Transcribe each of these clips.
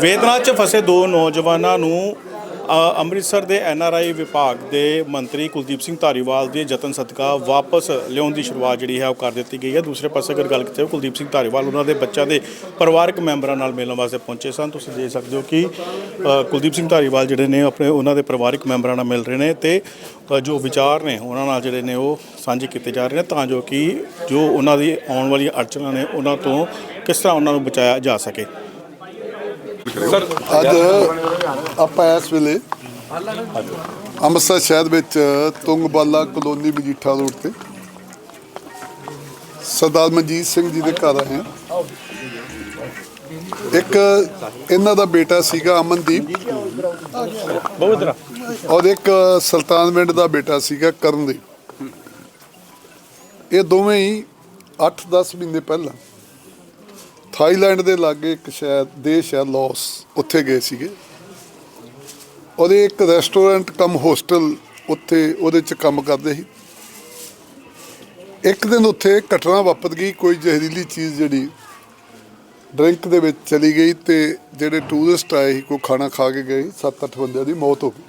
ਵੇਦਨਾ 'ਚ ਫਸੇ ਦੋ ਨੌਜਵਾਨਾਂ ਨੂੰ ਅੰਮ੍ਰਿਤਸਰ ਦੇ ਐਨਆਰਆਈ ਵਿਭਾਗ ਦੇ ਮੰਤਰੀ ਕੁਲਦੀਪ ਸਿੰਘ ਧਾਰੀਵਾਲ ਦੇ ਯਤਨ ਸਦਕਾ ਵਾਪਸ ਲਿਆਉਣ ਦੀ ਸ਼ੁਰੂਆਤ ਜਿਹੜੀ ਹੈ ਉਹ ਕਰ ਦਿੱਤੀ ਗਈ ਹੈ। ਦੂਸਰੇ ਪਾਸੇ ਅਗਰ ਗੱਲ ਕੀਤੀ ਜਾਵੇ, ਕੁਲਦੀਪ ਸਿੰਘ ਧਾਰੀਵਾਲ ਉਹਨਾਂ ਦੇ ਬੱਚਿਆਂ ਦੇ ਪਰਿਵਾਰਕ ਮੈਂਬਰਾਂ ਨਾਲ ਮਿਲਣ ਵਾਸਤੇ ਪਹੁੰਚੇ ਸਨ। ਤੁਸੀਂ ਦੇਖ ਸਕਦੇ ਹੋ ਕਿ ਕੁਲਦੀਪ ਸਿੰਘ ਧਾਰੀਵਾਲ ਜਿਹੜੇ ਨੇ ਆਪਣੇ ਉਹਨਾਂ ਦੇ ਪਰਿਵਾਰਕ ਮੈਂਬਰਾਂ ਨਾਲ ਮਿਲ ਰਹੇ ਨੇ ਤੇ ਜੋ ਵਿਚਾਰ ਨੇ ਉਹਨਾਂ ਨਾਲ ਜਿਹੜੇ ਨੇ ਉਹ ਸਾਂਝੇ ਕੀਤੇ ਜਾ ਰਹੇ ਨੇ ਤਾਂ ਜੋ ਕਿ ਜੋ ਉਹਨਾਂ ਦੀ ਆਉਣ ਵਾਲੀਆਂ ਅੜਚਨਾਂ ਨੇ ਉਹਨਾਂ ਤੋਂ ਕਿਸ ਤਰ੍ਹਾਂ ਉਹਨਾਂ ਨੂੰ ਬਚਾਇਆ ਜਾ ਸਕੇ। ਅੱਜ ਆਪਾਂ ਇਸ ਵੇਲੇ ਅੰਮ੍ਰਿਤਸਰ ਸ਼ਹਿਰ ਵਿੱਚ ਤੁੰਗਬਾਲਾ ਕਲੋਨੀ ਮਜੀਠਾ ਰੋਡ ਤੇ ਸਰਦਾਰ ਮਨਜੀਤ ਸਿੰਘ ਜੀ ਦੇ ਘਰ ਆਏ ਹਾਂ। ਇੱਕ ਇਹਨਾਂ ਦਾ ਬੇਟਾ ਸੀਗਾ ਅਮਨਦੀਪ ਔਰ ਇੱਕ ਸੁਲਤਾਨ ਪਿੰਡ ਦਾ ਬੇਟਾ ਸੀਗਾ ਕਰਨਦੀਪ। ਇਹ ਦੋਵੇਂ ਹੀ 8-10 ਮਹੀਨੇ ਪਹਿਲਾਂ ਥਾਈਲੈਂਡ ਦੇ ਲਾਗੇ ਇੱਕ ਸ਼ਹਿਰ, ਦੇਸ਼ ਹੈ ਲਾਓਸ, ਉੱਥੇ ਗਏ ਸੀਗੇ। ਉਹਦੇ ਇੱਕ ਰੈਸਟੋਰੈਂਟ ਕਮ ਹੋਸਟਲ ਉੱਥੇ ਉਹਦੇ ਚ ਕੰਮ ਕਰਦੇ ਸੀ। ਇੱਕ ਦਿਨ ਉੱਥੇ ਘਟਨਾ ਵਾਪਰ ਗਈ, ਕੋਈ ਜ਼ਹਿਰੀਲੀ ਚੀਜ਼ ਜਿਹੜੀ ਡਰਿੰਕ ਦੇ ਵਿੱਚ ਚਲੀ ਗਈ ਤੇ ਜਿਹੜੇ ਟੂਰਿਸਟ ਆਏ ਸੀ, ਕੋਈ ਖਾਣਾ ਖਾ ਕੇ ਗਏ 7-8 ਬੰਦਿਆਂ ਦੀ ਮੌਤ ਹੋ ਗਈ।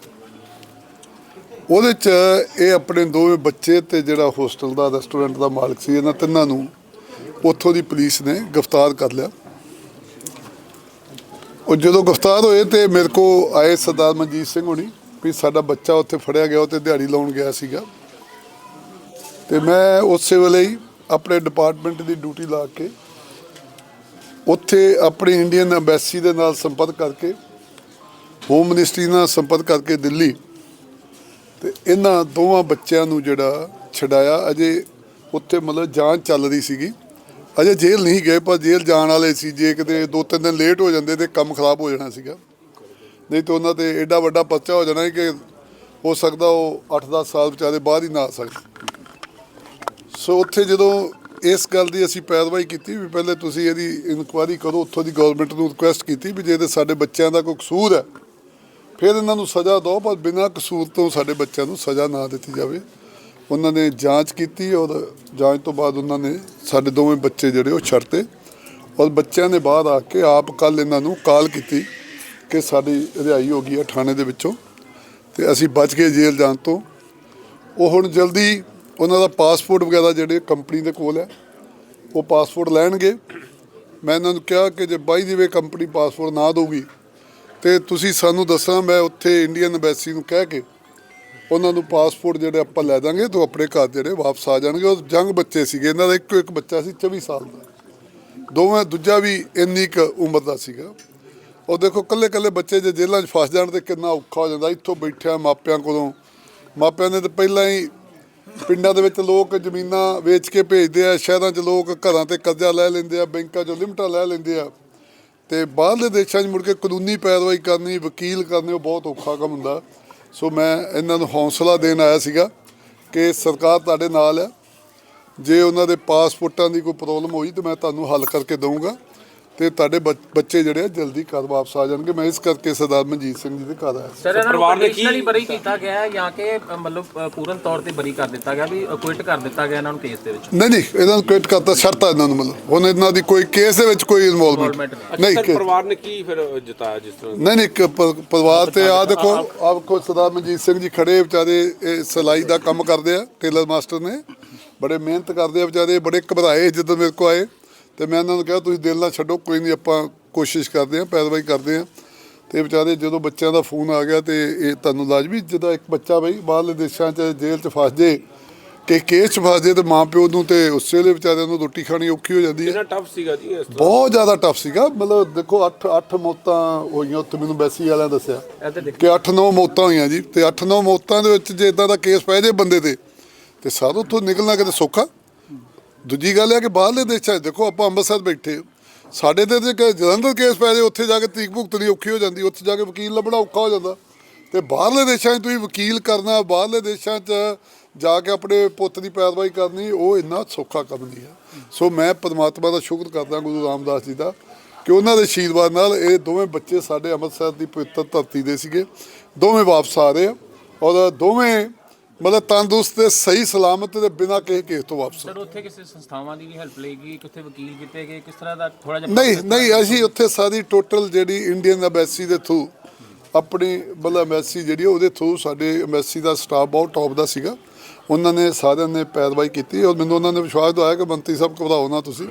ਉਹਦੇ ਚ ਇਹ ਆਪਣੇ ਦੋਵੇਂ ਬੱਚੇ ਤੇ ਜਿਹੜਾ ਹੋਸਟਲ ਦਾ, ਰੈਸਟੋਰੈਂਟ ਦਾ ਮਾਲਕ ਸੀ, ਇਹਨਾਂ ਤਿੰਨਾਂ ਨੂੰ ਉੱਥੋਂ ਦੀ ਪੁਲਿਸ ਨੇ ਗ੍ਰਿਫਤਾਰ ਕਰ ਲਿਆ। ਉਹ ਜਦੋਂ ਗ੍ਰਿਫਤਾਰ ਹੋਏ ਤੇ ਮੇਰੇ ਕੋ ਆਏ ਸਰਦਾਰ ਮਨਜੀਤ ਸਿੰਘ ਹੋਣੀ, ਵੀ ਸਾਡਾ ਬੱਚਾ ਉੱਥੇ ਫੜਿਆ ਗਿਆ, ਉੱਥੇ ਦਿਹਾੜੀ ਲਾਉਣ ਗਿਆ ਸੀਗਾ। ਤੇ ਮੈਂ ਉਸੇ ਵੇਲੇ ਹੀ ਆਪਣੇ ਡਿਪਾਰਟਮੈਂਟ ਦੀ ਡਿਊਟੀ ਲਾ ਕੇ ਉੱਥੇ ਆਪਣੀ ਇੰਡੀਅਨ ਐਮਬੈਸੀ ਦੇ ਨਾਲ ਸੰਪਰਕ ਕਰਕੇ, ਹੋਮ ਮਿਨਿਸਟਰੀ ਨਾਲ ਸੰਪਰਕ ਕਰਕੇ ਦਿੱਲੀ, ਤੇ ਇਹਨਾਂ ਦੋਵਾਂ ਬੱਚਿਆਂ ਨੂੰ ਜਿਹੜਾ ਛਡਾਇਆ, ਅਜੇ ਉੱਥੇ ਮਤਲਬ ਜਾਂਚ ਚੱਲ ਰਹੀ ਸੀਗੀ। ਅਜੇ ਜੇਲ੍ਹ ਨਹੀਂ ਗਏ, ਪਰ ਜੇਲ੍ਹ ਜਾਣ ਵਾਲੇ ਸੀ, ਜੇ ਕਿਤੇ ਦੋ ਤਿੰਨ ਦਿਨ ਲੇਟ ਹੋ ਜਾਂਦੇ ਤੇ ਕੰਮ ਖਰਾਬ ਹੋ ਜਾਣਾ ਸੀਗਾ। ਨਹੀਂ ਤਾਂ ਉਹਨਾਂ ਤੇ ਐਡਾ ਵੱਡਾ ਪਰਚਾ ਹੋ ਜਾਣਾ ਕਿ ਹੋ ਸਕਦਾ ਉਹ 8-10 ਸਾਲ ਵਿਚਾਰੇ ਬਾਹਰ ਹੀ ਨਾ ਆ ਸਕਦੇ ਸੋ ਉੱਥੇ ਜਦੋਂ ਇਸ ਗੱਲ ਦੀ ਅਸੀਂ ਪੈਰਵਾਈ ਕੀਤੀ ਵੀ ਪਹਿਲੇ ਤੁਸੀਂ ਇਹਦੀ ਇਨਕੁਆਇਰੀ ਕਰੋ, ਉੱਥੋਂ ਦੀ ਗਵਰਨਮੈਂਟ ਨੂੰ ਰਿਕੁਐਸਟ ਕੀਤੀ ਵੀ ਜੇ ਤੇ ਸਾਡੇ ਬੱਚਿਆਂ ਦਾ ਕੋਈ ਕਸੂਰ ਹੈ, ਫਿਰ ਇਹਨਾਂ ਨੂੰ ਸਜ਼ਾ ਦਿਓ, ਪਰ ਬਿਨਾਂ ਕਸੂਰ ਤੋਂ ਸਾਡੇ ਬੱਚਿਆਂ ਨੂੰ ਸਜ਼ਾ ਨਾ ਦਿੱਤੀ ਜਾਵੇ। ਉਹਨਾਂ ਨੇ ਜਾਂਚ ਕੀਤੀ ਔਰ ਜਾਂਚ ਤੋਂ ਬਾਅਦ ਉਹਨਾਂ ਨੇ ਸਾਡੇ ਦੋਵੇਂ ਬੱਚੇ ਜਿਹੜੇ ਉਹ ਛੱਡਤੇ ਔਰ ਬੱਚਿਆਂ ਨੇ ਬਾਹਰ ਆ ਕੇ ਆਪ ਕੱਲ ਇਹਨਾਂ ਨੂੰ ਕਾਲ ਕੀਤੀ ਕਿ ਸਾਡੀ ਰਿਹਾਈ ਹੋ ਗਈ ਹੈ ਥਾਣੇ ਦੇ ਵਿੱਚੋਂ ਤੇ ਅਸੀਂ ਬਚ ਗਏ ਜੇਲ੍ਹ ਜਾਣ ਤੋਂ। ਉਹ ਹੁਣ ਜਲਦੀ ਉਹਨਾਂ ਦਾ ਪਾਸਪੋਰਟ ਵਗੈਰਾ ਜਿਹੜੇ ਕੰਪਨੀ ਦੇ ਕੋਲ ਹੈ, ਉਹ ਪਾਸਪੋਰਟ ਲੈਣਗੇ। ਮੈਂ ਇਹਨਾਂ ਨੂੰ ਕਿਹਾ ਕਿ ਜੇ ਬਾਈ ਦੀ ਵੇ ਕੰਪਨੀ ਪਾਸਪੋਰਟ ਨਾ ਦੇਊਗੀ ਤੇ ਤੁਸੀਂ ਸਾਨੂੰ ਦੱਸਣਾ, ਮੈਂ ਉੱਥੇ ਇੰਡੀਅਨ ਐਮਬੈਸੀ ਨੂੰ ਕਹਿ ਕੇ ਉਹਨਾਂ ਨੂੰ ਪਾਸਪੋਰਟ ਜਿਹੜੇ ਆਪਾਂ ਲੈ ਦਾਂਗੇ, ਤੋਂ ਆਪਣੇ ਘਰ ਜਿਹੜੇ ਵਾਪਸ ਆ ਜਾਣਗੇ। ਉਹ ਜੰਗ ਬੱਚੇ ਸੀਗੇ। ਇਹਨਾਂ ਦਾ ਇੱਕੋ ਇੱਕ ਬੱਚਾ ਸੀ 24 ਸਾਲ ਦਾ। ਦੋਵੇਂ, ਦੂਜਾ ਵੀ ਇੰਨੀ ਕੁ ਉਮਰ ਦਾ ਸੀਗਾ। ਉਹ ਦੇਖੋ ਕੱਲੇ ਕੱਲੇ ਬੱਚੇ ਜੇ ਜੇਲ੍ਹਾਂ 'ਚ ਫਸ ਜਾਣ ਤੇ ਕਿੰਨਾ ਔਖਾ ਹੋ ਜਾਂਦਾ। ਇੱਥੋਂ ਬੈਠਿਆ ਮਾਪਿਆਂ ਕੋਲੋਂ। ਮਾਪਿਆਂ ਨੇ ਤਾਂ ਪਹਿਲਾਂ ਹੀ ਪਿੰਡਾਂ ਦੇ ਵਿੱਚ ਲੋਕ ਜ਼ਮੀਨਾਂ ਵੇਚ ਕੇ ਭੇਜਦੇ ਆ। ਸ਼ਹਿਰਾਂ 'ਚ ਲੋਕ ਘਰਾਂ ਤੇ ਕਰਜ਼ਾ ਲੈ ਲੈਂਦੇ ਆ, ਬੈਂਕਾਂ 'ਚੋਂ ਲਿਮਟਾਂ ਲੈ ਲੈਂਦੇ ਆ। ਤੇ ਬਾਹਰਲੇ ਦੇਸ਼ਾਂ 'ਚ ਮੁੜ ਕੇ ਕਾਨੂੰਨੀ ਪੈਰਵਾਈ ਕਰਨੀ, ਵਕੀਲ ਕਰਨੇ, ਉਹ ਬਹੁਤ ਔਖਾ ਕੰਮ ਹੁੰਦਾ। ਸੋ ਮੈਂ ਇਹਨਾਂ ਨੂੰ ਹੌਸਲਾ ਦੇਣ ਆਇਆ ਸੀਗਾ ਕਿ ਸਰਕਾਰ ਤੁਹਾਡੇ ਨਾਲ ਹੈ। ਜੇ ਉਹਨਾਂ ਦੇ ਪਾਸਪੋਰਟਾਂ ਦੀ ਕੋਈ ਪ੍ਰੋਬਲਮ ਹੋਈ ਤਾਂ ਮੈਂ ਤੁਹਾਨੂੰ ਹੱਲ ਕਰਕੇ ਦਊਂਗਾ। ਤੇ ਤੁਹਾਡੇ ਬੱਚ- ਜਿਹੜੇ ਆ ਜਲਦੀ ਘਰ ਵਾਪਸ ਆ ਜਾਣਗੇ। ਮੈਂ ਇਸ ਕਰਕੇ ਸਰਦਾਰ ਮਨਜੀਤ ਸਿੰਘ ਜੀ ਦੇ ਘਰ ਆਇਆ। ਸਰ ਪਰਿਵਾਰ ਨੇ ਕੀ- ਬਰੀ ਕੀਤਾ ਗਿਆ ਹੈ ਜਾਂ ਕਿ ਮਤਲਬ ਪੂਰਨ ਤੌਰ ਤੇ ਬਰੀ ਕਰ ਦਿੱਤਾ ਗਿਆ ਵੀ ਕੁਇਟ ਕਰ ਦਿੱਤਾ ਗਿਆ ਇਹਨਾਂ ਨੂੰ ਕੇਸ ਦੇ ਵਿੱਚ? ਨਹੀਂ ਨਹੀਂ ਇਹਨਾਂ ਨੂੰ ਕੁਇਟ ਕਰਤਾ ਸ਼ਰਤਾਂ ਇਹਨਾਂ ਨੂੰ ਮਤਲਬ। ਹੁਣ ਇਹਨਾਂ ਦੀ ਕੋਈ ਕੇਸ ਦੇ ਵਿੱਚ ਕੋਈ ਇਨਵੋਲਵਮੈਂਟ ਨਹੀਂ। ਸਰ ਕਿ- ਪਰਿਵਾਰ ਨੇ ਕੀ ਫਿਰ ਜਿਤਾਇਆ ਜਿਸ ਤਰ੍ਹਾਂ? ਨਹੀਂ ਨਹੀਂ ਕ- ਪਰਿਵਾਰ ਤੇ ਆ ਦੇਖੋ ਆਹ ਵੇਖੋ ਸਰਦਾਰ ਮਨਜੀਤ ਸਿੰਘ ਜੀ ਖੜੇ ਵਿਚਾਰੇ ਇਹ ਸਿਲਾਈ ਦਾ ਕੰਮ ਕਰਦੇ ਆ ਟੇਲਰ ਮਾਸਟਰ ਨੇ। ਬੜੇ ਮਿਹਨਤ ਕਰਦੇ ਆ ਵਿਚਾਰੇ ਬੜੇ ਘਬਰਾਏ ਜਦੋਂ ਮੇਰੇ ਕੋ ਆਏ। ਤੇ ਮੈਂ ਇਹਨਾਂ ਨੂੰ ਕਿਹਾ ਤੁਸੀਂ ਦਿਲ ਨਾ ਛੱਡੋ ਕੋਈ ਨਹੀਂ ਆਪਾਂ ਕੋਸ਼ਿਸ਼ ਕਰਦੇ ਆ ਪੈਰਵਾਈ ਕਰਦੇ ਆ ਤੇ ਵਿਚਾਰੇ ਜਦੋਂ ਬੱਚਿਆਂ ਦਾ ਫੋਨ ਆ ਗਿਆ ਤੇ ਇਹ ਤੁਹਾਨੂੰ ਲਾਜ਼ਮੀ ਜਦੋਂ ਇੱਕ ਬੱਚਾ ਬਈ ਬਾਹਰਲੇ ਦੇਸ਼ਾਂ 'ਚ ਜੇਲ੍ਹ 'ਚ ਫਸ ਜੇ ਕਿ ਕੇਸ 'ਚ ਫਸ ਜੇ ਤੇ ਮਾਂ ਪਿਓ ਨੂੰ ਤੇ ਉਸੇ ਵੇਲੇ ਵਿਚਾਰਿਆਂ ਨੂੰ ਰੋਟੀ ਖਾਣੀ ਔਖੀ ਹੋ ਜਾਂਦੀ ਹੈ। ਕਿੰਨਾ ਟਫ ਸੀਗਾ ਜੀ ਇਸ ਤਰ੍ਹਾਂ? ਬਹੁਤ ਜ਼ਿਆਦਾ ਟਫ ਸੀਗਾ। ਮਤਲਬ ਦੇਖੋ 8 8 ਮੌਤਾਂ ਹੋਈਆਂ ਉੱਥੇ ਮੈਨੂੰ ਬੈਸੀ ਵਾਲਿਆਂ ਦੱਸਿਆ ਇਹ ਤੇ ਦੇਖ। ਕਿ 8-9 ਮੌਤਾਂ ਹੋਈਆਂ ਜੀ। ਤੇ 8-9 ਮੌਤਾਂ ਦੇ ਵਿੱਚ ਜੇ ਇਦਾਂ ਦਾ ਕੇਸ ਪੈ ਜੇ ਬੰਦੇ ਤੇ ਤੇ ਸਾਰਾ ਉੱਥੋਂ ਨਿਕਲਣਾ ਕਿਤੇ ਸੌਖਾ। ਦੂਜੀ ਗੱਲ ਹੈ ਕਿ ਬਾਹਰਲੇ ਦੇਸ਼ਾਂ 'ਚ ਦੇਖੋ ਆਪਾਂ ਅੰਮ੍ਰਿਤਸਰ ਬੈਠੇ ਸਾਡੇ ਤੇ ਜੇ ਜਲੰਧਰ ਕੇਸ ਪੈ ਜੇ ਉੱਥੇ ਜਾ ਕੇ ਤੀਕ ਭੁਗਤਣੀ ਔਖੀ ਹੋ ਜਾਂਦੀ, ਉੱਥੇ ਜਾ ਕੇ ਵਕੀਲ ਲੱਭਣਾ ਔਖਾ ਹੋ ਜਾਂਦਾ। ਤੇ ਬਾਹਰਲੇ ਦੇਸ਼ਾਂ 'ਚ ਤੁਸੀਂ ਵਕੀਲ ਕਰਨਾ, ਬਾਹਰਲੇ ਦੇਸ਼ਾਂ 'ਚ ਜਾ ਕੇ ਆਪਣੇ ਪੁੱਤ ਦੀ ਪੈਰਵਾਈ ਕਰਨੀ, ਉਹ ਇੰਨਾ ਸੌਖਾ ਕੰਮ ਨਹੀਂ ਹੈ। ਸੋ ਮੈਂ ਪਰਮਾਤਮਾ ਦਾ ਸ਼ੁਕਰ ਕਰਦਾ, ਗੁਰੂ ਰਾਮਦਾਸ ਜੀ ਦਾ, ਕਿ ਉਹਨਾਂ ਦੇ ਆਸ਼ੀਰਵਾਦ ਨਾਲ ਇਹ ਦੋਵੇਂ ਬੱਚੇ ਸਾਡੇ ਅੰਮ੍ਰਿਤਸਰ ਦੀ ਪਵਿੱਤਰ ਧਰਤੀ ਦੇ ਸੀਗੇ। ਦੋਵੇਂ ਵਾਪਸ ਆ ਰਹੇ ਆ ਔਰ ਦੋਵੇਂ ਮਤਲਬ ਤੰਦਰੁਸਤ ਤੇ ਸਹੀ ਸਲਾਮਤ ਤੇ ਬਿਨਾਂ ਕਿਸੇ ਕੇਸ ਤੋਂ ਵਾਪਸ ਸਰ ਉੱਥੇ ਕਿਸੇ ਸੰਸਥਾਵਾਂ ਦੀ ਵੀ ਹੈਲਪ ਲਈਗੀ ਕਿੱਥੇ ਵਕੀਲ ਕੀਤੇ ਗਏ? ਕਿਸ ਤਰ੍ਹਾਂ ਦਾ ਥੋੜਾ ਜਿਹਾ ਨਹੀਂ ਨਹੀਂ ਅਸੀਂ ਉੱਥੇ ਸਾਰੀ ਟੋਟਲ ਜਿਹੜੀ ਇੰਡੀਅਨ ਐਮਬੈਸੀ ਦੇ ਥਰੂ ਆਪਣੀ ਮਤਲਬ ਐਮਬੈਸੀ ਜਿਹੜੀ ਉਹਦੇ ਥਰੂ ਸਾਡੇ ਐਮਬੈਸੀ ਦਾ ਸਟਾਫ ਬਹੁਤ ਟੌਪ ਦਾ ਸੀਗਾ। ਉਹਨਾਂ ਨੇ ਸਾਰਿਆਂ ਨੇ ਪੈਰਵਾਈ ਕੀਤੀ। ਔਰ ਮੈਨੂੰ ਉਹਨਾਂ ਨੇ ਵਿਸ਼ਵਾਸ ਦਿਵਾਇਆ ਕਿ ਮੰਤਰੀ ਸਾਹਿਬ ਘਬਰਾਓ ਨਾ ਤੁਸੀਂ।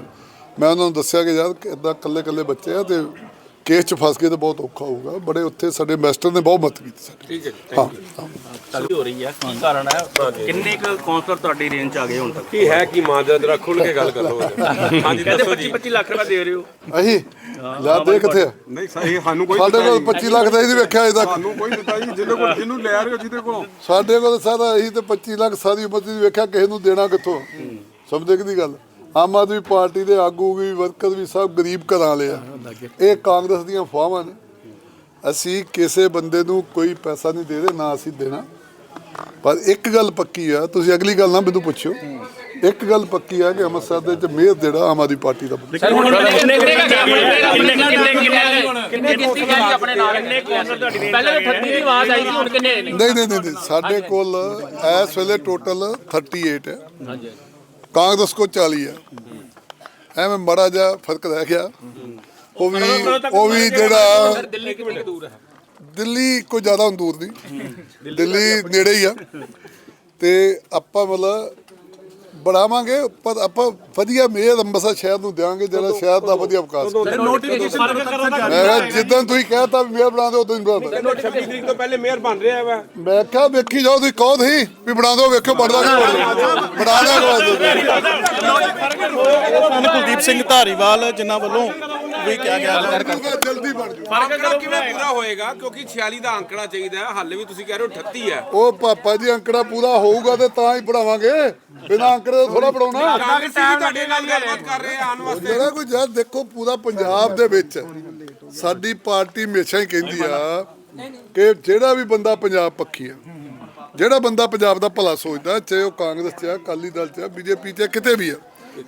ਮੈਂ ਉਹਨਾਂ ਨੂੰ ਦੱਸਿਆ ਕਿ ਯਾਰ ਇਦਾਂ ਕੱਲੇ ਕੱਲੇ ਬੱਚੇ ਆ ਤੇ ਕੇਸ 'ਚ ਫਸ ਗਏ ਤਾਂ ਬਹੁਤ ਔਖਾ ਹੋਊਗਾ। ਬੜੇ ਉੱਥੇ ਸਾਡੇ ਇਨਵੈਸਟਰ ਨੇ ਬਹੁਤ ਮਦਦ ਕੀਤੀ ਸਾਡੀ। ਠੀਕ ਹੈ ਜੀ ਹਾਂ ਥੈਂਕ ਯੂ ਹੋ। ਰਹੀ ਹੈ ਕੀ ਕਾਰਨ ਹੈ? ਕਿੰਨੇ ਕੁ ਕਾਉਂਸਲਰ ਤੁਹਾਡੀ ਰੇਂਜ ਚ ਆ ਗਏ ਹੁਣ ਤੱਕ? ਕੀ ਹੈ ਕੀ ਮਾਜਰਾ ਜਰਾ ਖੁੱਲ ਕੇ ਗੱਲ ਕਰੋ ਹਾਂਜੀ ਕਹਿੰਦੇ ਦੱਸੋ 25 ਜੀ 25 ਲੱਖ ਰੁਪਏ ਦੇ ਰਹੇ ਹੋ। ਅਹੀਂ ਲੈ ਦੇ ਕਿੱਥੇ ਆ ਨਹੀਂ ਸਹੀ ਸਾਨੂੰ ਕੋਈ ਸਾਡੇ ਕੋਲ 25 ਲੱਖ ਦਾ ਹੀ ਨਹੀਂ ਵੇਖਿਆ ਅਜੇ ਤੱਕ। ਸਾਨੂੰ ਕੋਈ ਦਿੱਤਾ ਜੀ ਜਿਹਦੇ ਕੋਲ ਜਿਹਨੂੰ ਲੈ ਰਹੇ ਹੋ ਜਿਹਦੇ ਕੋਲੋਂ। ਸਾਡੇ ਕੋਲ ਸਾਰਾ ਇਹੀ ਤੇ 25 ਲੱਖ ਸਾਰੀ ਉਮਰ ਦੀ ਵੇਖਿਆ ਕਿਸੇ ਨੂੰ ਦੇਣਾ ਕਿੱਥੋਂ? ਸਮਝਦੇ ਕਿ ਦੀ ਗੱਲ? ਆਮ ਆਦਮੀ ਪਾਰਟੀ ਦੇ ਆਗੂ ਵੀ ਵਰਕਰ ਵੀ ਸਭ ਗਰੀਬ ਘਰਾਂ ਵਾਲੇ ਆ ਇਹ ਕਾਂਗਰਸ ਦੀਆਂ ਫਾਹਾਂ ਨੇ ਅਸੀਂ ਕਿਸੇ ਬੰਦੇ ਨੂੰ ਕੋਈ ਪੈਸਾ ਨਹੀਂ ਦੇ ਰਹੇ ਨਾ ਅਸੀਂ ਦੇਣਾ ਪਰ ਇੱਕ ਗੱਲ ਪੱਕੀ ਆ ਤੁਸੀਂ ਅਗਲੀ ਗੱਲ ਨਾ ਮੈਨੂੰ ਪੁੱਛਿਓ ਇੱਕ ਗੱਲ ਪੱਕੀ ਆ ਕਿ ਅੰਮ੍ਰਿਤਸਰ ਦੇ ਵਿੱਚ ਮੇਅਰ ਜਿਹੜਾ ਆਮ ਆਦਮੀ ਪਾਰਟੀ ਦਾ ਬਣੂ। ਸਰ ਹੁਣ ਕਿੰਨੇ ਕਿੰਨੇ ਕਿੰਨੇ ਕਿੰਨੇ ਕਿੰਨੇ ਕੀਤੀ ਗਈ ਆਪਣੇ ਨਾਲ ਕਿੰਨੇ ਕਾਉਂਸਲਰ ਤੁਹਾਡੀ ਰੇਂਜ ਪਹਿਲਾਂ ਤਾਂ 38 ਦੀ ਆਵਾਜ਼ ਆਈ ਸੀ ਹੁਣ ਕਿੰਨੇ ਨੇ ਨਹੀਂ ਨਹੀਂ ਨਹੀਂ ਨਹੀਂ, ਸਾਡੇ ਕੋਲ ਇਸ ਵੇਲੇ ਟੋਟਲ 38 ਹੈ ਹਾਂਜੀ ਕਾਂਗਰਸ ਕੋ 40 ਹੈ। ਐਵੇਂ ਮੜਾ ਜਾ ਫ਼ਰਕ ਰਹਿ ਗਿਆ। ਉਹ ਵੀ ਉਹ ਵੀ ਜਿਹੜਾ ਦਿੱਲੀ ਕਿੰਨੀ ਦੂਰ ਹੈ? ਦਿੱਲੀ ਕੋਈ ਜ਼ਿਆਦਾ ਦੂਰ ਨਹੀਂ। ਦਿੱਲੀ ਨੇੜੇ ਹੀ ਆ। ਤੇ ਆਪਾਂ ਮਤਲਬ ਬਣਾਵਾਂਗੇ ਪਰ ਆਪਾਂ ਵਧੀਆ ਮੇਅਰ ਅੰਮ੍ਰਿਤਸਰ ਸ਼ਹਿਰ ਨੂੰ ਦਿਆਂਗੇ ਜਿਹੜਾ ਸ਼ਹਿਰ ਦਾ ਵਧੀਆ ਵਿਕਾਸ ਕਰੇ। ਨੋਟੀਫਿਕੇਸ਼ਨ ਮੈਂ ਕਿਹਾ ਜਿੱਦਾਂ ਤੁਸੀਂ ਕਹਿਤਾ ਵੀ ਮੇਅਰ ਬਣਾ ਦਿਓ ਉਦੋਂ ਹੀ ਬਣਾ ਦਿਓ। 26 ਤਰੀਕ ਤੋਂ ਪਹਿਲੇ ਮੇਅਰ ਬਣ ਰਿਹਾ ਵਾ। ਮੈਂ ਕਿਹਾ ਵੇਖੀ ਜਾਓ ਤੁਸੀਂ ਕਹੋ ਤੁਸੀਂ ਵੀ ਬਣਾ ਦਿਓ ਵੇਖੋ ਬਣਦਾ ਕਿ ਬਣਾ ਦਿਓ ਸਾਨੂੰ ਕੁਲਦੀਪ ਸਿੰਘ ਧਾਰੀਵਾਲ ਜਿਨ੍ਹਾਂ ਵੱਲੋਂ ਵੀ ਕਿਹਾ ਗਿਆ ਜਲਦੀ ਬਣ ਜਾਓ। ਆਂਕੜਾ ਕਿਵੇਂ ਪੂਰਾ ਹੋਏਗਾ? ਕਿਉਂਕਿ 46 ਦਾ ਆਂਕੜਾ ਚਾਹੀਦਾ ਹੈ ਹਾਲੇ ਵੀ ਤੁਸੀਂ ਕਹਿ ਰਹੇ ਹੋ 38 ਹੈ। ਉਹ ਪਾਪਾ ਜੀ ਅੰਕੜਾ ਪੂਰਾ ਹੋਊਗਾ ਤੇ ਤਾਂ ਹੀ ਪੜਾਵਾਂਗੇ। ਬਿਨਾਂ ਅੰਕੜੇ ਤੋਂ ਥੋੜਾ ਪੜਾਉਣਾ। ਕਾਂਗਰਸੀ ਵੀ ਤੁਹਾਡੇ ਨਾਲ ਗੱਲਬਾਤ ਕਰ ਰਹੇ ਆ ਆਉਣ ਵਾਸਤੇ। ਜਿਹੜਾ ਕੋਈ ਜਦ ਦੇਖੋ ਪੂਰਾ ਪੰਜਾਬ ਦੇ ਵਿੱਚ। ਸਾਡੀ ਪਾਰਟੀ ਹਮੇਸ਼ਾ ਹੀ ਕਹਿੰਦੀ ਆ ਕਿ ਜਿਹੜਾ ਵੀ ਬੰਦਾ ਪੰਜਾਬ ਪੱਖੀ ਆ ਜਿਹੜਾ ਬੰਦਾ ਪੰਜਾਬ ਦਾ ਭਲਾ ਸੋਚਦਾ ਚਾਹੇ ਉਹ ਕਾਂਗਰਸ 'ਚ ਆ ਅਕਾਲੀ ਦਲ 'ਚ ਆ ਬੀਜੇਪੀ 'ਚ ਆ ਕਿਤੇ ਵੀ ਆ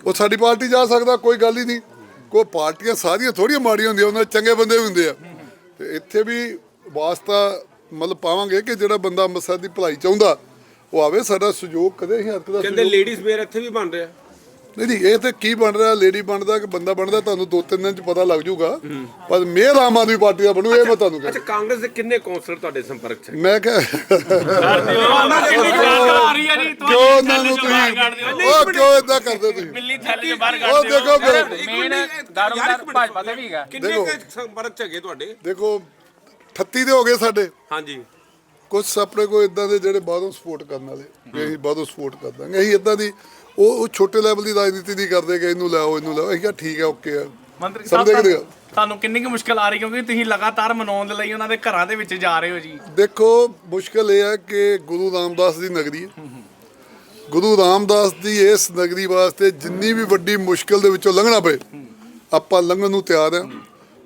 ਉਹ ਸਾਡੀ ਪਾਰਟੀ ਜਾ ਸਕਦਾ ਕੋਈ ਗੱਲ ਹੀ ਨਹੀਂ। ਕੋਈ ਪਾਰਟੀਆਂ ਸਾਰੀਆਂ ਥੋੜੀਆਂ ਮਾੜੀਆਂ ਹੁੰਦੀਆਂ ਉਹਨਾਂ ਚੰਗੇ ਬੰਦੇ ਵੀ ਹੁੰਦੇ ਆ। ਤੇ ਇੱਥੇ ਵੀ ਵਾਸਤਾ ਮਤਲਬ ਪਾਵਾਂਗੇ ਕਿ ਜਿਹੜਾ ਬੰਦਾ ਅੰਮ੍ਰਿਤਸਰ ਦੀ ਭਲਾਈ ਚਾਹੁੰਦਾ ਉਹ ਆਵੇ ਸਾਡਾ ਸਹਿਯੋਗ ਕਦੇ ਹੀ ਹੱਥ ਦਾ ਕਹਿੰਦੇ ਸਹਿਯੋਗ ਲੇਡੀਜ਼ ਮੇਅਰ ਇੱਥੇ ਵੀ ਬਣ ਰਿਹਾ। ਨਹੀਂ ਨਹੀਂ ਇਹ ਤੇ ਕੀ ਬਣ ਰਿਹਾ? ਲੇਡੀ ਬਣਦਾ ਕਿ ਬੰਦਾ ਬਣਦਾ? ਤੁਹਾਨੂੰ ਦੋ ਤਿੰਨ ਦਿਨ ਚ ਪਤਾ ਲੱਗ ਜਾਊਗਾ। ਪਰ ਮੇਅਰ ਆਮ ਆਦਮੀ ਪਾਰਟੀ ਦਾ ਬਣੂ ਇਹ ਮੈਂ ਤੁਹਾਨੂੰ ਅੱਛਾ ਕਹਿੰਦਾ ਕਾਂਗਰਸ ਦੇ ਕਿੰਨੇ ਕਾਉਂਸਲਰ ਤੁਹਾਡੇ ਸੰਪਰਕ 'ਚ ਹੈ? ਮੈਂ ਕਿਹਾ ਆ ਰਹੀ ਹੈ ਜੀ ਕਿਉਂ ਉਹਨਾਂ ਨੂੰ ਤੁਸੀਂ ਉਹ ਕਿਉਂ ਇਦਾਂ ਕਰਦੇ ਤੁਸੀਂ? ਬਿੱਲੀ ਥੈਲੇ ਚ ਬਾਹਰ ਉਹ ਕੱਢ ਦਿਓ। ਦੇਖੋ ਮੇਨ ਦਾਰੋਮਦਾਰ ਭਾਜਪਾ ਦੇ ਵੀ ਹੈਗਾ। ਕਿੰਨੇ। ਕੁ ਸੰਪਰਕ 'ਚ ਹੈਗੇ ਤੁਹਾਡੇ? ਦੇਖੋ 38 ਦੇ ਹੋ ਗਏ ਸਾਡੇ। ਹਾਂਜੀ। ਕੁਝ ਆਪਣੇ ਕੋ ਇਦਾਂ ਦੇ ਜਿਹੜੇ ਬਾਹਰੋਂ ਸਪੋਰਟ ਕਰਨ ਵਾਲੇ ਵੀ ਅਸੀਂ ਬਾਹਰੋਂ ਸਪੋਰਟ ਕਰ ਦਾਂਗੇ। ਅਸੀਂ ਇਦਾਂ ਦੀ ਉਹ ਉਹ ਛੋਟੇ ਲੈਵਲ ਦੀ ਰਾਜਨੀਤੀ ਨਹੀਂ ਕਰਦੇ ਕਿ ਇਹਨੂੰ ਲਾਓ ਇਹਨੂੰ ਲਾਓ ਅਸੀਂ ਕਿਹਾ ਠੀਕ ਹੈ ਓਕੇ ਆ ਮੰਤਰੀ ਸਮਝਦੇ ਕਿ ਸਾਹਿਬ? ਤੁਹਾਨੂੰ ਕਿੰਨੀ ਕੁ ਮੁਸ਼ਕਲ ਆ ਰਹੀ? ਕਿਉਂਕਿ ਤੁਸੀਂ ਲਗਾਤਾਰ ਮਨਾਉਣ ਦੇ ਲਈ ਉਹਨਾਂ ਦੇ ਘਰਾਂ ਦੇ ਵਿੱਚ ਜਾ ਰਹੇ ਹੋ ਜੀ। ਦੇਖੋ ਮੁਸ਼ਕਲ ਇਹ ਹੈ ਕਿ ਗੁਰੂ ਰਾਮਦਾਸ ਦੀ ਨਗਰੀ ਹੈ। ਗੁਰੂ ਰਾਮਦਾਸ ਦੀ ਇਸ ਨਗਰੀ ਵਾਸਤੇ ਜਿੰਨੀ ਵੀ ਵੱਡੀ ਮੁਸ਼ਕਲ ਦੇ ਵਿੱਚੋਂ ਲੰਘਣਾ ਪਏ ਆਪਾਂ ਲੰਘਣ ਨੂੰ ਤਿਆਰ ਹਾਂ।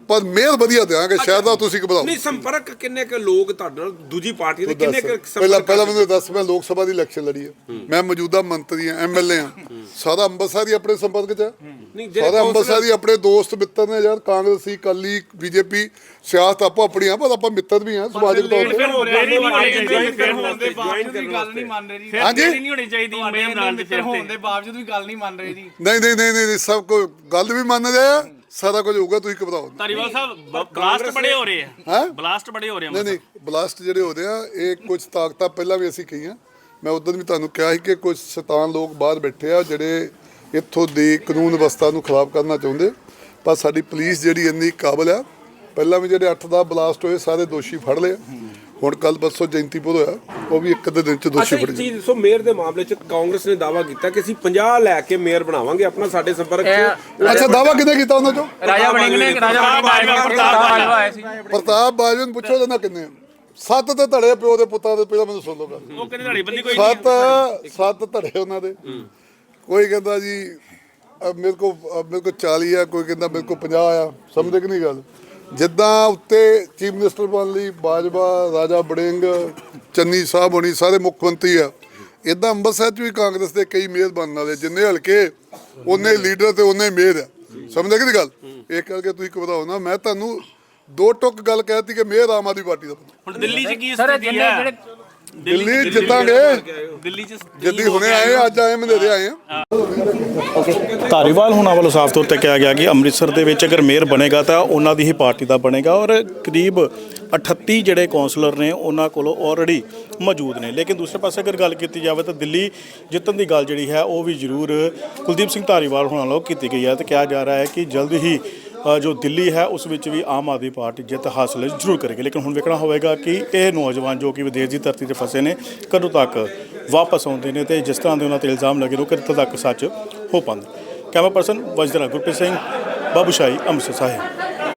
ਪਰ ਮਿਹਰ ਵਧੀਆ ਦਿਆਂਗੇ ਸ਼ਾਇਦ ਆ ਤੁਸੀਂ ਘਬਰਾਓ ਨਹੀਂ ਸੰਪਰਕ ਕਿੰਨੇ ਕੁ ਲੋਕ ਤੁਹਾਡੇ ਨਾਲ ਦੂਜੀ ਪਾਰਟੀ ਦੇ ਕਿੰਨੇ ਕੁ। ਪਹਿਲਾਂ ਪਹਿਲਾਂ ਮੈਨੂੰ ਦੱਸ ਮੈਂ ਲੋਕ ਸਭਾ ਦੀ ਇਲੈਕਸ਼ਨ ਲੜੀ ਹੈ ਮੈਂ ਮੌਜੂਦਾ ਮੰਤਰੀ ਹਾਂ ਐਮਐਲਏ ਹਾਂ ਸਾਰਾ ਅੰਮ੍ਰਿਤਸਰ ਹੀ ਆਪਣੇ ਸੰਪਰਕ 'ਚ ਹੈ ਸਾਰਾ ਅੰਮ੍ਰਿਤਸਰ ਹੀ ਆਪਣੇ ਦੋਸਤ ਮਿੱਤਰ ਨੇ ਯਾਰ ਕਾਂਗਰਸੀ ਕਾਲੀ ਬੀਜੇਪੀ ਸਿਆਸਤ ਆਪੋ ਆਪਣੀਆਂ ਪਰ ਆਪਾਂ ਮਿੱਤਰ ਵੀ ਹਾਂ ਸਮਾਜਿਕ ਤੌਰ ਤੇ। ਨਹੀਂ ਨਹੀਂ ਮੰਨ ਰਹੇ। ਜੀ ਹਾਂਜੀ? ਨਹੀਂ ਹੋਣੀ ਚਾਹੀਦੀ ਤੁਹਾਡੇ ਮੇਨ ਨਾਲ ਦੇ ਮਿੱਤਰ ਸਿਰ ਹੋਣ ਤੇ। ਦੇ ਬਾਵਜੂਦ ਵੀ ਗੱਲ ਨਹੀਂ ਮੰਨ ਰਹੇ ਜੀ। ਨਹੀਂ ਨਹੀਂ ਨਹੀਂ ਨਹੀਂ ਨਹੀਂ, ਸਭ ਕੁਝ ਗੱਲ ਵੀ ਮੰਨ ਰਹੇ ਆ। ਸਾਰਾ ਕੁਝ ਹੋਊਗਾ ਤੁਸੀਂ ਘਬਰਾਓ ਨਾ। ਧਾਰੀਵਾਲ ਸਾਹਿਬ ਬਲਾਸਟ ਬੜੇ ਹੋ ਰਹੇ ਆ। ਹੈਂ? ਬਲਾਸਟ ਬੜੇ ਹੋ ਰਹੇ ਆ ਨਹੀਂ ਨਹੀਂ ਬਲਾਸਟ ਜਿਹੜੇ ਹੋ ਰਹੇ ਆ ਇਹ ਕੁਝ ਤਾਕਤਾਂ ਪਹਿਲਾਂ ਵੀ ਅਸੀਂ ਕਹੀਆਂ। ਮੈਂ ਉਦੋਂ ਵੀ ਤੁਹਾਨੂੰ ਕਿਹਾ ਸੀ ਕਿ ਕੁਝ ਸ਼ੈਤਾਨ ਲੋਕ ਬਾਹਰ ਬੈਠੇ ਆ ਜਿਹੜੇ ਇੱਥੋਂ ਦੀ ਕਾਨੂੰਨ ਵਿਵਸਥਾ ਨੂੰ ਖਰਾਬ ਕਰਨਾ ਚਾਹੁੰਦੇ। ਪਰ ਸਾਡੀ ਪੁਲਿਸ ਜਿਹੜੀ ਇੰਨੀ ਕਾਬਲ ਆ ਪਹਿਲਾਂ ਵੀ ਜਿਹੜੇ 8 ਦਾ ਬਲਾਸਟ ਹੋਏ ਸਾਰੇ ਦੋਸ਼ੀ ਫੜ ਲਏ। ਹੁਣ ਕੱਲ ਪਰਸੋਂ ਜੈਂਤੀਪੁਰ ਹੋਇਆ ਉਹ ਵੀ ਇੱਕ ਅੱਧੇ ਦਿਨ ਚ ਦੋਸ਼ੀ ਫੜ ਗਏ। ਚੀਜ਼ ਦੱਸੋ ਮੇਅਰ ਦੇ ਮਾਮਲੇ 'ਚ ਕਾਂਗਰਸ ਨੇ ਦਾਵਾ ਕੀਤਾ ਕਿ ਅਸੀਂ 50 ਲੈ ਕੇ ਮੇਅਰ ਬਣਾਵਾਂਗੇ ਆਪਣਾ ਸਾਡੇ ਸੰਪਰਕ 'ਚ ਅੱਛਾ ਦਾਵਾ ਕਿਹਨੇ ਕੀਤਾ ਉਹਨਾਂ ਚੋਂ? ਰਾਜਾ ਵੜਿੰਗ ਨੇ ਰਾਜਾ ਵੜਿੰਗ ਬਾਜਵਾ, ਪ੍ਰਤਾਪ ਬਾਜਵਾ। ਆਇਆ ਸੀ। ਪ੍ਰਤਾਪ ਬਾਜਵਾ ਨੂੰ ਪੁੱਛੋ ਉਹਨਾਂ ਕਿੰਨੇ ਆ? ਸੱਤ ਤੇ ਧੜੇ ਪਿਓ ਦੇ ਪੁੱਤਾਂ ਦੇ ਪਹਿਲਾਂ ਮੈਨੂੰ ਸੁਣ ਲਓ ਗੱਲ। ਉਹ ਕਹਿੰਦੇ ਧੜੀ ਬੰਦੀ ਕੋਈ ਸੱਤ ਸੱਤ ਧੜੇ ਉਹਨਾਂ ਦੇ। ਕੋਈ ਕਹਿੰਦਾ ਜੀ ਮੇਰੇ ਕੋ ਮੇਰੇ ਕੋ 40 ਆ ਕੋਈ ਕਹਿੰਦਾ ਮੇਰੇ ਕੋ 50 ਆ ਸਮਝਦੇ ਕਿ ਨਹੀਂ ਗੱਲ? ਜਿੱਦਾਂ ਉੱਤੇ ਚੀਫ ਮਿਨਿਸਟਰ ਬਣ ਲਈ ਬਾਜਵਾ ਰਾਜਾ ਬੜਿੰਗ ਚੰਨੀ ਸਾਹਿਬ ਹੋਣੀ ਸਾਰੇ ਮੁੱਖ ਮੰਤਰੀ ਆ। ਇਦਾਂ ਅੰਮ੍ਰਿਤਸਰ ਚ ਵੀ ਕਾਂਗਰਸ ਦੇ ਕਈ ਮੇਅਰ ਬਣਨ ਵਾਲੇ ਜਿੰਨੇ ਹਲਕੇ ਉਹਨੇ ਲੀਡਰ ਤੇ ਉਹਨੇ ਮੇਅਰ। ਆ ਸਮਝਦੇ ਕਿ ਗੱਲ? ਇਹ ਕਰਕੇ ਤੁਸੀਂ ਘਬਰਾਓ ਨਾ। ਮੈਂ ਤੁਹਾਨੂੰ ਦੋ ਟੁਕ ਗੱਲ ਕਹਿਤੀ ਕਿ ਮੇਅਰ ਆਮ ਆਦਮੀ ਪਾਰਟੀ ਦਾ। ਹੁਣ ਦਿੱਲੀ 'ਚ ਕੀ ਸਰ ਸਥਿਤੀ ਜਿੰਨੇ ਹੈ ਜਿਹੜੇ ਦਿੱਲੀ ਜਿੱਤਾਂਗੇ। ਦਿੱਲੀ ਚ ਜੱਦੀ ਹੁਣੇ ਆਏ ਅੱਜ ਆਏ ਮਨੇਰੇ ਆਏ ਆ। ਧਾਰੀਵਾਲ ਹੁਣਾਂ ਵੱਲੋਂ ਸਾਫ਼ ਤੌਰ ਤੇ ਕਿਹਾ ਗਿਆ ਕਿ ਅੰਮ੍ਰਿਤਸਰ ਦੇ ਵਿੱਚ ਅਗਰ ਮੇਅਰ ਬਣੇਗਾ ਤਾਂ ਉਹਨਾਂ ਦੀ ਹੀ ਪਾਰਟੀ ਦਾ ਬਣੇਗਾ ਔਰ ਕਰੀਬ 38 ਜਿਹੜੇ ਕੌਂਸਲਰ ਨੇ ਉਹਨਾਂ ਕੋਲੋਂ ਆਲਰੇਡੀ ਮੌਜੂਦ ਨੇ। ਲੇਕਿਨ ਦੂਸਰੇ ਪਾਸੇ ਅਗਰ ਗੱਲ ਕੀਤੀ ਜਾਵੇ ਤਾਂ ਦਿੱਲੀ ਜਿੱਤਣ ਦੀ ਗੱਲ ਜਿਹੜੀ ਹੈ ਉਹ ਵੀ ਜ਼ਰੂਰ ਕੁਲਦੀਪ ਸਿੰਘ ਧਾਰੀਵਾਲ ਹੁਣਾਂ ਵੱਲੋਂ ਕੀਤੀ ਗਈ ਹੈ ਤੇ ਕਿਹਾ ਜਾ ਰਿਹਾ ਹੈ ਕਿ ਜਲਦ ਹੀ ਜੋ ਦਿੱਲੀ ਹੈ, ਉਸ ਵਿੱਚ ਵੀ ਆਮ ਆਦਮੀ ਪਾਰਟੀ ਜਿੱਤ ਹਾਸਲ ਜ਼ਰੂਰ ਕਰੇਗੀ। ਲੇਕਿਨ ਹੁਣ ਵੇਖਣਾ ਹੋਵੇਗਾ ਕਿ ਇਹ ਨੌਜਵਾਨ ਜੋ ਕਿ ਵਿਦੇਸ਼ ਦੀ ਧਰਤੀ ਤੇ ਫਸੇ ਨੇ, ਕਦੋਂ ਤੱਕ ਵਾਪਸ ਆਉਂਦੇ ਨੇ ਤੇ ਜਿਸ ਤਰ੍ਹਾਂ ਦੇ ਉਹਨਾਂ ਤੇ ਇਲਜ਼ਾਮ ਲੱਗੇ ਨੇ, ਉਹ ਕਦੋਂ ਤੱਕ ਸੱਚ ਹੋ ਪਾਉਂਦੇ ਕੈਮਰਾ ਪਰਸਨ ਵਜਦਰਾ ਗੁਰਪ੍ਰੀਤ ਸਿੰਘ ਬਾਬੂਸ਼ਾਹੀ ਅੰਮ੍ਰਿਤਸਰ ਸਾਹਿਬ।